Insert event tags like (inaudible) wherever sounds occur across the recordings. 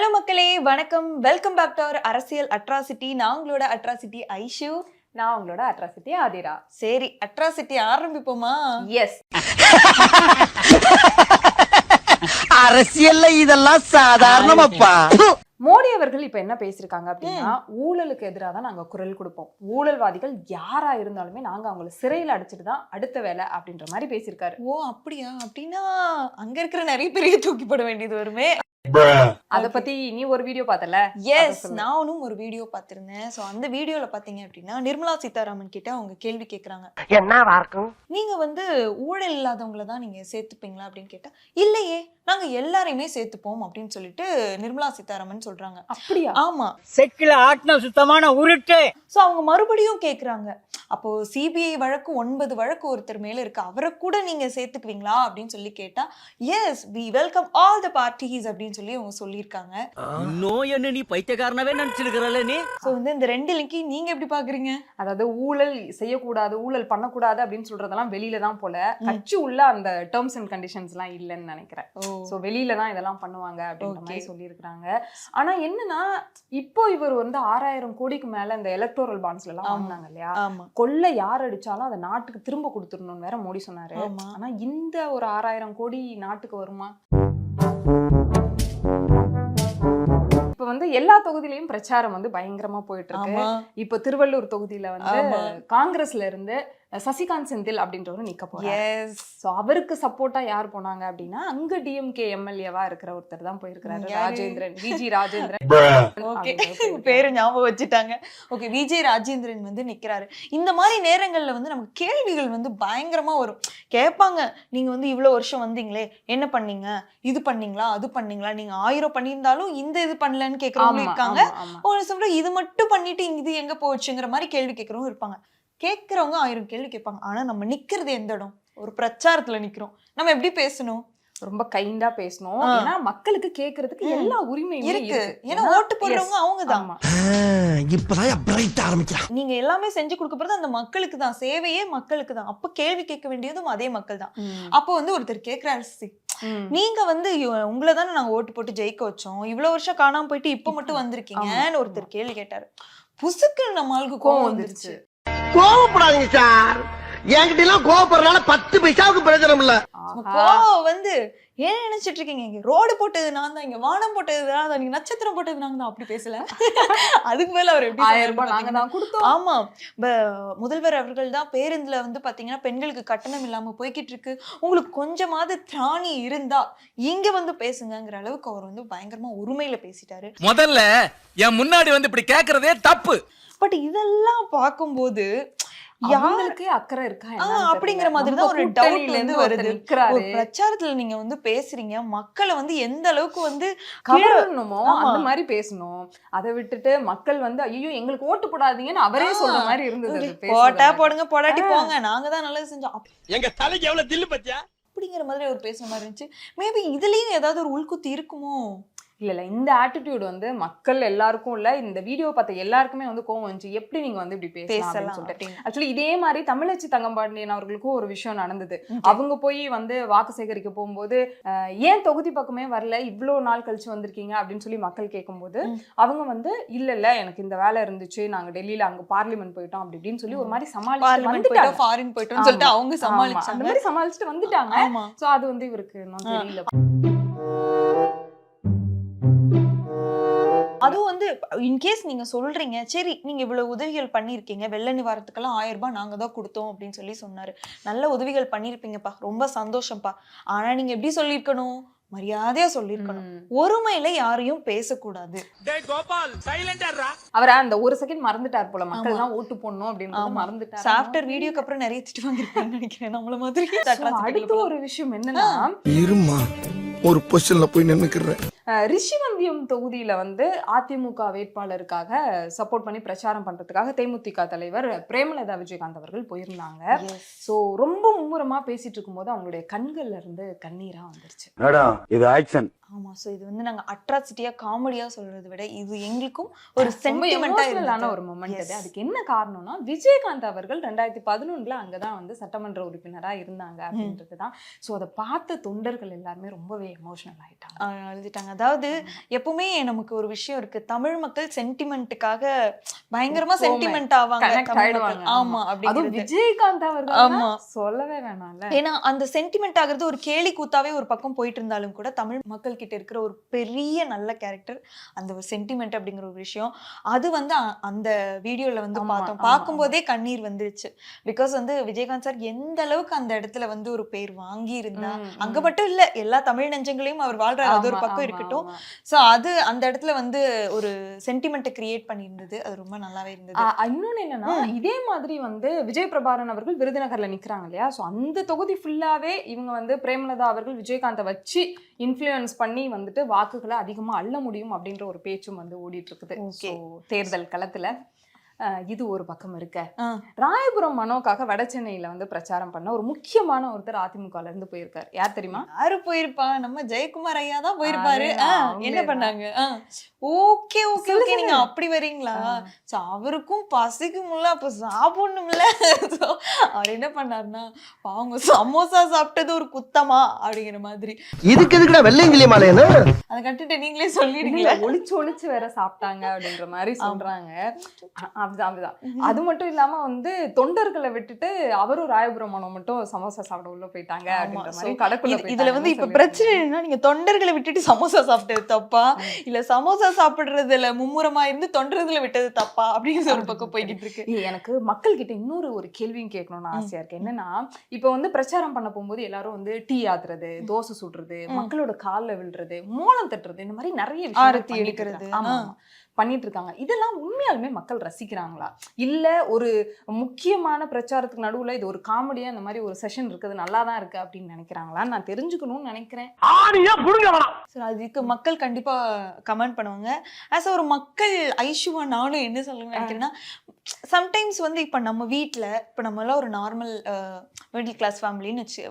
Hello மக்களே வணக்கம். Welcome back to our அரசியல் அட்ராசிட்டி நான் உங்களோட அட்ராசிட்டி ஐஷு. நான் உங்களோட அட்ராசிட்டி ஆதிரா. சரி அட்ராசிட்டி ஆரம்பிப்போமா? எஸ் அரசியல்ல இதெல்லாம் சாதாரணமாப்பா. மோடி அவர்கள் இப்ப என்ன பேசியிருக்காங்க அப்படின்னா ஊழலுக்கு எதிராக தான் நாங்க குரல் கொடுப்போம். ஊழல்வாதிகள் யாரா இருந்தாலுமே நாங்க அவங்கள சிறையில அடைச்சிட்டு தான் அடுத்த வேலை அப்படின்ற மாதிரி பேசியிருக்காரு. ஓ அப்படியா? அப்படின்னா அங்க இருக்கிற நிறைய பேரையே தூக்கி போட வேண்டியது வருமே. அத பத்தி நீ ஒரு வீடியோ பார்த்தல? எஸ். நானும் ஒரு வீடியோ பார்த்திருந்தேன். ஸோ அந்த வீடியோல பாத்தீங்க அப்படின்னா நிர்மலா சீதாராமன் கிட்ட அவங்க கேள்வி கேக்குறாங்க. இருக்கும்? நீங்க வந்து ஊழல் இல்லாதவங்கள தான் நீங்க சேர்த்துப்பீங்களா அப்படின்னு கேட்டா இல்லையே நாங்க எல்லாரையுமே சேர்த்துப்போம் அப்படின்னு சொல்லிட்டு நிர்மலா சீதாராமன் சொல்றாங்க. அப்படியா? ஆமா. செக்கில ஆட்டின சுத்தமான உருட்டு. ஸோ அவங்க மறுபடியும் கேக்குறாங்க. அப்போ சிபிஐ வழக்கு ஒன்பது வழக்கு ஒருத்தர் மேல இருக்கு. அவரை கூட நீங்க சேர்த்துக்குவீங்களா அப்படின்னு சொல்லி கேட்டா yes we welcome all the parties அப்படின்னு சொல்லி அவங்க சொல்லியிருக்காங்க. நோய் என்ன நீ பைத்தியக்காரனவே நினைச்சிருக்கிறல்ல நீ? ஸோ வந்து இந்த ரெண்டு லிங்கையும் நீங்க எப்படி பாக்குறீங்க? அதாவது ஊழல் செய்யக்கூடாது ஊழல் பண்ணக்கூடாது அப்படின்னு சொல்றதெல்லாம் வெளியில தான் போல. கட்சி உள்ள அந்த டேர்ம்ஸ் அண்ட் கண்டிஷன்ஸ் எல்லாம் இல்லைன்னு நினைக்கிறேன். சோ வெளியில தான் இதெல்லாம் பண்ணுவாங்க அப்படின்ற மாதிரி Okay. சொல்லியிருக்காங்க ஆனா என்னன்னா இப்போ இவர் வந்து ஆறாயிரம் கோடிக்கு மேல இந்த எலக்டோரல் பாண்ட்ஸ்ல எல்லாம். வாங்கினாங்க இல்லையா? கொள்ளை யார் அடிச்சாலும் அதை நாட்டுக்கு திரும்ப கொடுத்துடணும்னு வேற மோடி சொன்னாரு. ஆனா இந்த ஒரு ஆறாயிரம் கோடி நாட்டுக்கு வருமா? இப்ப வந்து எல்லா தொகுதியிலயும் பிரச்சாரம் வந்து பயங்கரமா போயிட்டு இருக்கு இப்ப திருவள்ளூர் தொகுதியில வந்து. காங்கிரஸ்ல இருந்து சசிகாந்த் செந்தில் அப்படின்றவரு நிக்க போறாரு. எஸ் சோ அவருக்கு சப்போர்ட்டா யார் போனாங்க அப்படின்னா அங்க டிஎம்கே எம்எல்ஏவா இருக்கிற ஒருத்தர் தான் போயிருக்கிறாரு யாரு? ராஜேந்திரன். விஜி ராஜேந்திரன். (laughs) ஓகே பேரு ஞாபகம் வச்சுட்டாங்க. ஓகே விஜய் ராஜேந்திரன் வந்து நிக்கிறாரு. இந்த மாதிரி நேரங்கள்ல வந்து நமக்கு கேள்விகள் வந்து பயங்கரமா வரும். கேட்பாங்க நீங்க வந்து இவ்வளவு வருஷம் வந்தீங்களே என்ன பண்ணீங்க? இது பண்ணீங்களா? அது பண்ணீங்களா? நீங்க ஆயிரம் பண்ணியிருந்தாலும் இந்த இது பண்ணலன்னு கேக்குறவங்க ஆமா, இருக்காங்க. ஒரு சொல்ற இது மட்டும் பண்ணிட்டு இது எங்க போச்சுங்கிற மாதிரி கேள்வி கேட்கறவங்க இருப்பாங்க. கேட்கறவங்க ஆயிரம் கேள்வி கேட்பாங்க. ஆனா நம்ம நிக்கிறது எந்த இடம்? ஒரு பிரச்சாரத்துல நிக்கிறோம். நம்ம எப்படி பேசணும்? ரொம்ப கைண்டா பேசணும். ஏன்னா மக்களுக்கு கேக்குறதுக்கு. எல்லா உரிமையும் இருக்கு. ஏன்னா ஓட்டு போடுறவங்க அவங்கதான். ஆமா. இப்பதான் பிரைட் ஆரம்பிக்கிறான் நீங்க எல்லாமே செஞ்சு கொடுக்க போறது அந்த மக்களுக்கு தான் சேவையே மக்களுக்கு தான் அப்ப கேள்வி கேட்க வேண்டியதும் அதே மக்கள் தான். அப்போ வந்து ஒருத்தர் கேக்குறாரு. நீங்க வந்து உங்களை தானே நாங்க ஓட்டு போட்டு ஜெயிக்க வச்சோம். இவ்வளவு வருஷம் காணாம போயிட்டு இப்ப மட்டும் வந்திருக்கீங்கன்னு ஒருத்தர் கேள்வி கேட்டாரு. புசுக்கு நம்ம ஆளுக்கு கோவம் வந்துருச்சு. கோவப்படாதீங்க சார். என்கிட்ட எல்லாம் கோவப்படுறதுனால பத்து பைசாவுக்கு பிரயோஜனம் இல்ல. கோவம் வந்து ஏன் நினைச்சிட்டு இருக்கீங்க? இங்க ரோடு போட்டது நான் தான் இங்க வானம் போட்டது நான் தான் நீங்க நட்சத்திரம் போட்டது நாங்க தான் அப்படி பேசல. அதுக்கு மேல அவர் எப்படி ஆயிரம் சொன்னாரு ரூபாய் நாங்க? தான் கொடுத்தோம். ஆமா. முதல்வர் அவர்கள் தான் பேருந்துல வந்து பாத்தீங்கன்னா பெண்களுக்கு கட்டணம் இல்லாம போய்கிட்டு இருக்கு. உங்களுக்கு கொஞ்சமாவது திராணி இருந்தா இங்க வந்து பேசுங்கங்கிற அளவுக்கு அவர் வந்து பயங்கரமா உரிமையில பேசிட்டாரு. முதல்ல என் முன்னாடி வந்து இப்படி கேக்குறதே தப்பு. பட் இதெல்லாம் பார்க்கும்போது யார் அவங்களுக்கே அக்கறை இருக்கா அப்படிங்கிற. மாதிரி தான் ஒரு வந்து இருந்து வருது. ஒரு பிரச்சாரத்துல நீங்க வந்து பேசுறீங்க மக்களை வந்து எந்த அளவுக்கு வந்து கவரணுமோ. அந்த மாதிரி பேசணும் அதை விட்டுட்டு மக்கள் வந்து ஐயோ எங்களுக்கு ஓட்டு போடாதீங்கன்னு அவரே. சொல்ற மாதிரி இருந்தது போட்டா. போடுங்க போடாட்டி. போங்க நாங்க தான் நல்லது செஞ்சோம் எங்க தலைக்கு எவ்வளவு தில்லு பத்தியா அப்படிங்கிற மாதிரி அவர் பேசுன மாதிரி இருந்துச்சு மேபி இதுலயும் ஏதாவது ஒரு உள்குத்து இருக்குமோ இல்ல இல்ல. இந்த ஆட்டிடியூட் வந்து மக்கள் எல்லாருக்கும் இல்ல. இந்த வீடியோ பார்த்த எல்லாருக்குமே வந்து கோவம் வந்துச்சு. எப்படி நீங்க வந்து இப்படி பேசலாம் சொல்லிட்டு. ஆக்சுவலி இதே மாதிரி தமிழச்சி தங்கம்பாண்டியன் அவர்களுக்கும் ஒரு விஷயம் நடந்தது. அவங்க போய் வந்து வாக்கு சேகரிக்க போகும்போது ஏன் தொகுதி பக்கமே வரல? இவ்ளோ நாள் கழிச்சு வந்திருக்கீங்க அப்படின்னு சொல்லி மக்கள் கேட்கும்போது. அவங்க வந்து இல்ல இல்ல. எனக்கு இந்த வேலை இருந்துச்சு. நாங்க டெல்லியில அங்க பார்லிமெண்ட் போயிட்டோம். அப்படி இப்படின்னு சொல்லி ஒரு மாதிரி சமாளிச்சு போயிட்டோம் ஃபாரின் போயிட்டோம்னு சொல்லிட்டு. அவங்க ஆமா, அந்த சமாளிச்சாங்க. மாதிரி சமாளிச்சுட்டு வந்துட்டாங்க. சோ அது வந்து இவருக்கு ஆ. தெரியல. அதுவும் வந்து இன்கேஸ் நீங்க சொல்றீங்க சரி நீங்க இவ்வளவு உதவிகள் பண்ணிருக்கீங்க வெள்ள நிவாரணத்துக்கெல்லாம் ஆயிரம் ரூபாய் நாங்க தான் கொடுத்தோம் அப்படின்னு சொல்லி சொன்னாரு. நல்ல உதவிகள் பண்ணிருப்பீங்கப்பா ரொம்ப சந்தோஷம்ப்பா. ஆனா நீங்க எப்படி சொல்லியிருக்கணும்? மரியாதையா சொல்லியிருக்கணும். ம். ஒருமையில யாரையும் பேசக்கூடாது. டேய் கோபால் சைலண்டா அவர் அந்த ஒரு செகண்ட் மறந்துட்டார் போல. மக்கள். தான் ஓட்டு போடணும் அப்படின்னு. மறந்துட்டார்? சாஃப்ட்வேர் வீடியோக்கு அப்புறம் நிறைய திட்டு வாங்கிருப்பேன்னு நினைக்கிறேன் நம்மள மாதிரி. அடுத்த ஒரு விஷயம் என்னன்னா இருமா. ஒரு பொசிஷன்ல போய் நின்னுக்கிறேன் ரிஷிவந்தியம் தொகுதியில வந்து அதிமுக வேட்பாளருக்காக சப்போர்ட் பண்ணி பிரச்சாரம் பண்றதுக்காக தேமுதிக தலைவர் பிரேமலதா விஜயகாந்த் அவர்கள் போயிருந்தாங்க. சோ ரொம்ப மும்முரமா பேசிட்டு இருக்கும்போது அவங்களுடைய கண்கள்ல இருந்து கண்ணீரா வந்துருச்சு. மேடம் இது ஆக்ஷன். ஆமா சோ இது வந்து நாங்க அட்ராசிட்டியா காமெடியா சொல்றதை விட இது எங்களுக்கும் ஒரு ரொம்ப சென்டிமெண்டா எமோஷனலான ஒரு மூமெண்ட் அது. அதுக்கு என்ன காரணம்னா விஜயகாந்த் அவர்கள் ரெண்டாயிரத்தி பதினொன்றுல அங்கதான் வந்து சட்டமன்ற உறுப்பினரா இருந்தாங்க அப்படின்றது தான் ஸோ அதை பார்த்த தொண்டர்கள் எல்லாருமே ரொம்பவே எமோஷனல் ஆயிட்டாங்க. ஆஹ் அழுதுட்டாங்க. அதாவது எப்பவுமே நமக்கு ஒரு விஷயம் இருக்கு. தமிழ் மக்கள் சென்டிமெண்ட்டுக்காக பயங்கரமா சென்டிமெண்ட் ஆவாங்க. ஆமா. அப்படிங்கிறது. விஜயகாந்த் அவர்கள் ஆமா. சொல்லவே வேணாம்ல. ஏன்னா அந்த சென்டிமெண்ட் ஆகுறது ஒரு கேலி கூத்தாவே ஒரு பக்கம் போயிட்டு இருந்தாலும் கூட தமிழ் மக்கள் கிட்ட இருக்கிற ஒரு பெரிய நல்ல கேரக்டர் அந்த ஒரு சென்டிமெண்ட் அப்படிங்கிற ஒரு விஷயம். அது வந்து அந்த வீடியோல வந்து பார்த்தோம். பார்க்கும்போதே கண்ணீர் வந்துருச்சு. பிகாஸ் வந்து விஜயகாந்த் சார் எந்த அளவுக்கு அந்த இடத்துல வந்து ஒரு பேர் வாங்கி இருந்தா அங்க. மட்டும் இல்ல எல்லா தமிழ் நெஞ்சங்களையும் அவர் வாழ்றாரு. அது ஒரு பக்கம் இருக்கட்டும். சோ அது அந்த இடத்துல வந்து ஒரு சென்டிமெண்ட்டை கிரியேட் பண்ணியிருந்தது. அது ரொம்ப நல்லாவே இருந்தது. இன்னொன்னு என்னன்னா இதே மாதிரி வந்து விஜய் பிரபாரன் அவர்கள் விருதுநகர்ல நிக்கிறாங்க இல்லையா? சோ அந்த தொகுதி ஃபுல்லாவே இவங்க வந்து பிரேமலதா அவர்கள் விஜயகாந்தை வச்சு இன்ஃப்ளூயன்ஸ் பண்ணி வந்துட்டு வாக்குகளை அதிகமா அள்ள முடியும் அப்படின்ற ஒரு பேச்சும் வந்து ஓடிட்டு இருக்குது. தேர்தல் களத்துல. இது ஒரு பக்கம் இருக்க. ராயபுரம் மனோக்காக வட சென்னையில வந்து பிரச்சாரம் பண்ண ஒரு முக்கியமான ஒருத்தர் அதிமுகல இருந்து போயிருக்காரு. யார் தெரியுமா? யாரு போயிருப்பா? நம்ம ஜெயக்குமார் ஐயா தான் போயிருப்பாரு. என்ன. பண்ணாங்க? Okay okay okay. நீங்க. அப்படி வரீங்களா? அவருக்கும் பசிக்கும்ல. அப்ப சாப்பிடணும்ல. அவர் என்ன பண்ணாருன்னா அவங்க சமோசா சாப்பிட்டது ஒரு குத்தமா? அப்படிங்கிற மாதிரி. இதுக்கு எதுக்குடா வெள்ளையங்கிலி மாலையன்னு அதை கட்டுட்டு நீங்களே இல்ல, சொல்லிடுங்களா ஒளிச்சு ஒளிச்சு வேற சாப்பிட்டாங்க அப்படின்ற மாதிரி சொல்றாங்க. அப்படிதான் அப்படிதான். அது மட்டும் இல்லாம வந்து தொண்டர்களை விட்டுட்டு அவரும் ராயபுரம் மனம் மட்டும் சமோசா சாப்பிட உள்ள போயிட்டாங்க. அப்படின்ற மாதிரி கடைக்குள்ள இதுல வந்து இப்ப பிரச்சனை என்னன்னா நீங்க தொண்டர்களை விட்டுட்டு சமோசா சாப்பிட்டது தப்பா? இல்ல சமோசா சாப்பிடுறதுல மும்முரமா இருந்து தொண்டர்களை விட்டது தப்பா? அப்படின்னு ஒரு பக்கம் போய்கிட்டு இருக்கு. எனக்கு மக்கள் கிட்ட இன்னொரு ஒரு கேள்வியும் கேட்கணும்னு ஆசையா இருக்கு. என்னன்னா இப்ப வந்து பிரச்சாரம் பண்ண போகும்போது எல்லாரும் வந்து டீ ஆத்துறது தோசை சுடுறது மக்களோட கால்ல விழுறது மூலம் தட்டுறது இந்த மாதிரி நிறைய பண்ணிட்டு எடுக்கிறது. ஆமா. பண்ணிட்டு இருக்காங்க இதெல்லாம் உண்மையாலுமே மக்கள் ரசிக்கிறாங்களா? இல்ல ஒரு முக்கியமான பிரச்சாரத்துக்கு நடுவுல இது ஒரு காமெடியா இந்த மாதிரி ஒரு செஷன் இருக்குது நல்லா தான் இருக்கு அப்படின்னு நினைக்கிறாங்களா நான் தெரிஞ்சுக்கணும்னு நினைக்கிறேன். அதுக்கு மக்கள் கண்டிப்பா கமெண்ட் பண்ணுவாங்க. ஆஸ் ஒரு மக்கள் ஐஷுவா நானும் என்ன சொல்லணும்னு நினைக்கிறேன்னா சம்டைம்ஸ் வந்து இப்ப நம்ம வீட்ல இப்ப நம்ம எல்லாம் ஒரு நார்மல் மிடில் கிளாஸ் ஃபேமிலின்னு வச்சு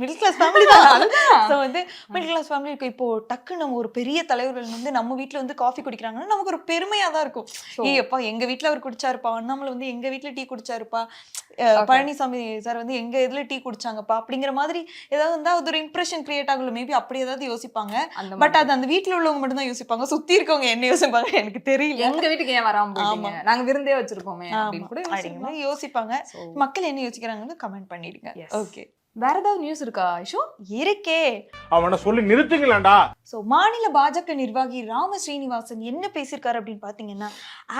மிடில் கிளாஸ் ஃபேமிலி தான். ஸோ வந்து மிடில் கிளாஸ் ஃபேமிலி இருக்கு. இப்போ டக்கு நம்ம ஒரு பெரிய தலைவர்கள் வந்து நம்ம வீட்ல வந்து காஃபி குடிக்கிறாங்கன்னா நமக்கு ஒரு பெருமையா தான் இருக்கும். ஏய் அப்பா எங்க வீட்ல அவர் குடிச்சாருப்பா? அண்ணாமலை வந்து எங்க வீட்ல டீ குடிச்சாருப்பா? பழனிசாமி சார் வந்து எங்க இதுல டீ குடிச்சாங்கப்பா? அப்படிங்கிற மாதிரி ஏதாவது வந்து அது ஒரு இம்ப்ரெஷன் கிரியேட் ஆகல. மேபி அப்படி ஏதாவது யோசிப்பாங்க. பட் அது அந்த வீட்ல உள்ளவங்க மட்டும் தான் யோசிப்பாங்க. சுத்தி இருக்கவங்க என்ன யோசிப்பாங்க எனக்கு தெரியல. எங்க வீட்டுக்கு ஏன் வராம போயிட்டீங்க? நாங்க விருந்தே வச்சிருக்கோமே அப்படின்னு கூட யோசிப்பாங்க. மக்கள் என்ன யோசிக்கிறாங்கன்னு கமெண்ட் பண்ணிடுங்க. ஓகே வேற ஏதாவது நியூஸ் இருக்கா ஐஷோ? இருக்கே. அவனை சொல்லி நிறுத்துங்களேன்டா. ஸோ மாநில பாஜக நிர்வாகி ராம ஸ்ரீனிவாசன் என்ன பேசியிருக்காரு அப்படின்னு பார்த்தீங்கன்னா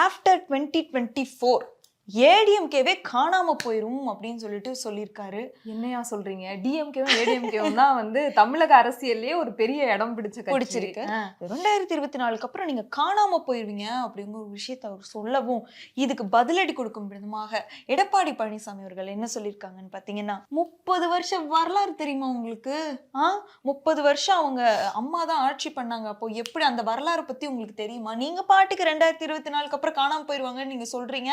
ஆஃப்டர் டுவெண்ட்டி டுவெண்ட்டி ஃபோர் ஏடிஎம்கேவே காணாம போயிரும் அப்படின்னு சொல்லிட்டு சொல்லியிருக்காரு. என்னையா சொல்றீங்க? டிஎம்கேவும் ஏடிஎம்கேவும் தான் வந்து தமிழக அரசியல்லயே ஒரு பெரிய இடம் பிடிச்ச. பிடிச்சிருக்கு. ரெண்டாயிரத்தி இருபத்தி நாலுக்கு அப்புறம் நீங்க காணாம போயிருவீங்க அப்படிங்கிற ஒரு விஷயத்தை அவர் சொல்லவும் இதுக்கு பதிலடி கொடுக்கும் விதமாக எடப்பாடி பழனிசாமி அவர்கள் என்ன சொல்லியிருக்காங்கன்னு பார்த்தீங்கன்னா முப்பது வருஷம் வரலாறு தெரியுமா உங்களுக்கு? ஆ? முப்பது வருஷம் அவங்க அம்மா தான் ஆட்சி பண்ணாங்க. அப்போ எப்படி அந்த வரலாறு பத்தி உங்களுக்கு தெரியுமா? நீங்க பாட்டுக்கு ரெண்டாயிரத்தி இருபத்தி நாலுக்கு அப்புறம் காணாம போயிருவாங்கன்னு நீங்க சொல்றீங்க?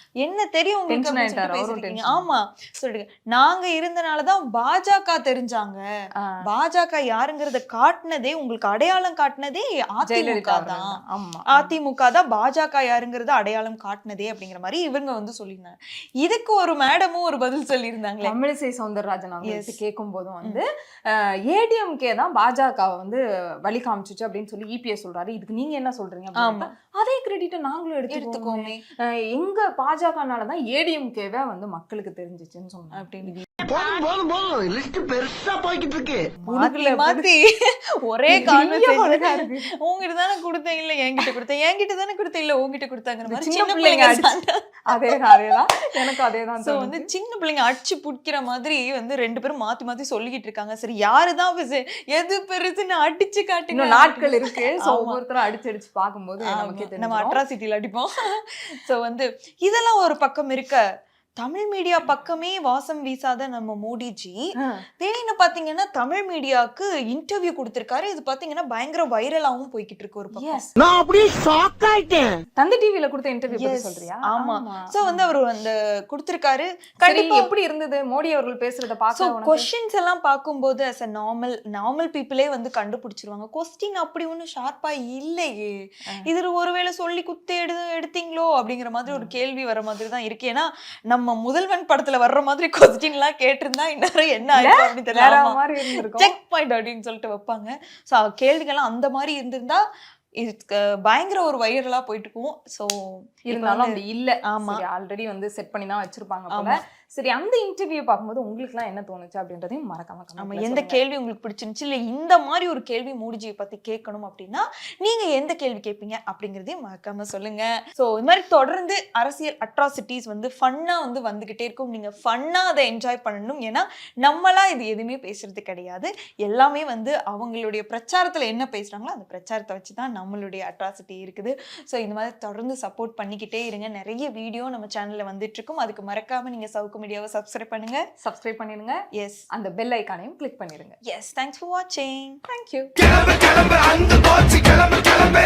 என்ன தெரியும் உங்களுக்கு. ஆமா. சொல்லிட்டு நாங்க இருந்தனாலதான் பாஜக தெரிஞ்சாங்க. பாஜக யாருங்கிறத காட்டுனதே உங்களுக்கு அடையாளம் காட்டுனதே அதிமுக தான். அதிமுக தான் பாஜக யாருங்கிறத அடையாளம் காட்டுனதே அப்படிங்கிற மாதிரி இவங்க வந்து சொல்லியிருந்தாங்க. இதுக்கு ஒரு மேடமும் ஒரு பதில் சொல்லியிருந்தாங்களே. தமிழிசை சவுந்தரராஜன் Yes. கேட்கும் போதும் வந்து ஏடிஎம்கே தான் பாஜகவை வந்து வழி காமிச்சிச்சு அப்படின்னு சொல்லி இபிஎஸ் சொல்றாரு. இதுக்கு நீங்க என்ன சொல்றீங்க அதே கிரெடிட்டை நாங்களும் எடுத்துக்கோமே. எடுத்துக்கோமே. எங்க பாஜகனால தான் ஏடிஎம்கேவே வந்து மக்களுக்கு தெரிஞ்சிச்சுன்னு சொன்னாங்க. அப்படின்னு. போதும் போதும் போதும். லிஸ்ட் பெருசா போய்கிட்டு இருக்கு மாத்தி மாத்தி. ஒரே கான்வர்சேஷன். உங்ககிட்ட தானே கொடுத்தேன். இல்ல என்கிட்ட கொடுத்தேன். என்கிட்ட தானே கொடுத்தேன். இல்ல உங்ககிட்ட கொடுத்தாங்கிற மாதிரி சின்ன பிள்ளைங்க அடிச்சு- அதேதான் எனக்கு அதேதான் சோ வந்து சின்ன பிள்ளைங்க அடிச்சு புடிக்கிற மாதிரி வந்து ரெண்டு பேரும் மாத்தி மாத்தி சொல்லிக்கிட்டு இருக்காங்க. சரி யாருதான் எது பெருசுன்னு அடிச்சு காட்டுங்க. நாட்கள் இருக்கு. சோ. ஒவ்வொருத்தரும் அடிச்சு அடிச்சு பார்க்கும்போது நம்ம தெரியும் அட்ராசிட்டியில் அடிப்போம். (laughs) சோ வந்து இதெல்லாம் ஒரு பக்கம் இருக்க தமிழ் மீடியா பக்கமே வாசம் வீசாத நம்ம மோடிஜி. திடீர்னு பாத்தீங்கன்னா தமிழ் மீடியாவுக்கு இன்டர்வியூ கொடுத்திருக்காரு. இது பாத்தீங்கன்னா பயங்கர வைரலாவும் போய்கிட்டு இருக்கு ஒரு பக்கம். நான் அப்படியே ஷாக் ஆயிட்டேன். தந்தி டிவில கொடுத்த இன்டர்வியூ பத்தி Yes, சொல்றியா? ஆமா. சோ வந்து அவர் அந்த கொடுத்திருக்காரு. கண்டிப்பா எப்படி இருந்தது? மோடி அவர்கள் பேசுறத பார்க்க? கொஸ்டின்ஸ் எல்லாம் பார்க்கும்போது அஸ் அ நார்மல் நார்மல் பீப்புளே வந்து கண்டுபிடிச்சிருவாங்க. கொஸ்டின் அப்படி ஒன்றும் ஷார்ப்பா இல்லையே. இதில் ஒருவேளை சொல்லி குத்து எடு எடுத்தீங்களோ அப்படிங்கிற மாதிரி ஒரு கேள்வி வர மாதிரி தான் இருக்கு. ஏன்னா நம்ம முதல்வன் படத்துல வர்ற மாதிரி கொஸ்டின்லாம் கேட்டிருந்தா இன்னும் என்ன ஆயிடும் அப்படின்னு தெரியல. செக் பாயிண்ட் அப்படின்னு சொல்லிட்டு வைப்பாங்க. ஸோ கேள்விகள்லாம் அந்த மாதிரி இருந்திருந்தா இதுக்கு பயங்கர ஒரு வைரலா போயிட்டு இருக்கும்? ஸோ இருந்தாலும் அப்படி இல்ல. ஆமா. ஆல்ரெடி வந்து செட் பண்ணி தான் வச்சிருப்பாங்க போல. சரி அந்த இன்டர்வியூ பார்க்கும்போது உங்களுக்கு எல்லாம் என்ன தோணுச்சு அப்படின்றதையும் மறக்காம நம்ம எந்த. கேள்வி உங்களுக்கு பிடிச்சிருந்துச்சு? இல்லை இந்த மாதிரி ஒரு கேள்வி மோடிஜியை பத்தி கேட்கணும் அப்படின்னா நீங்க எந்த கேள்வி கேட்பீங்க அப்படிங்கிறதையும் மறக்காம சொல்லுங்க. ஸோ இது மாதிரி தொடர்ந்து அரசியல் அட்ராசிட்டிஸ் வந்து ஃபன்னா வந்து வந்துகிட்டே இருக்கும். நீங்க ஃபன்னா அதை என்ஜாய் பண்ணணும். ஏன்னா நம்மளா இது எதுவுமே பேசுறது கிடையாது. எல்லாமே வந்து அவங்களுடைய பிரச்சாரத்துல என்ன பேசுறாங்களோ அந்த பிரச்சாரத்தை வச்சு தான் நம்மளுடைய அட்ராசிட்டி இருக்குது. ஸோ இந்த மாதிரி தொடர்ந்து சப்போர்ட் பண்ணிக்கிட்டே இருங்க. நிறைய வீடியோ நம்ம சேனல்ல வந்துட்டு இருக்கும். அதுக்கு மறக்காம நீங்க சவுக்கு மீடியாவை சப்ஸ்கிரைப் பண்ணுங்க. சப்ஸ்கிரைப் பண்ணிடுங்க. எஸ் அந்த பெல் ஐக்கானையும் கிளிக் பண்ணிடுங்க. எஸ் தேங்க்ஸ் ஃபார் வாட்சிங் தேங்க்யூ கிளம்பு கிளம்பு அந்த கிளம்பு கிளம்பு.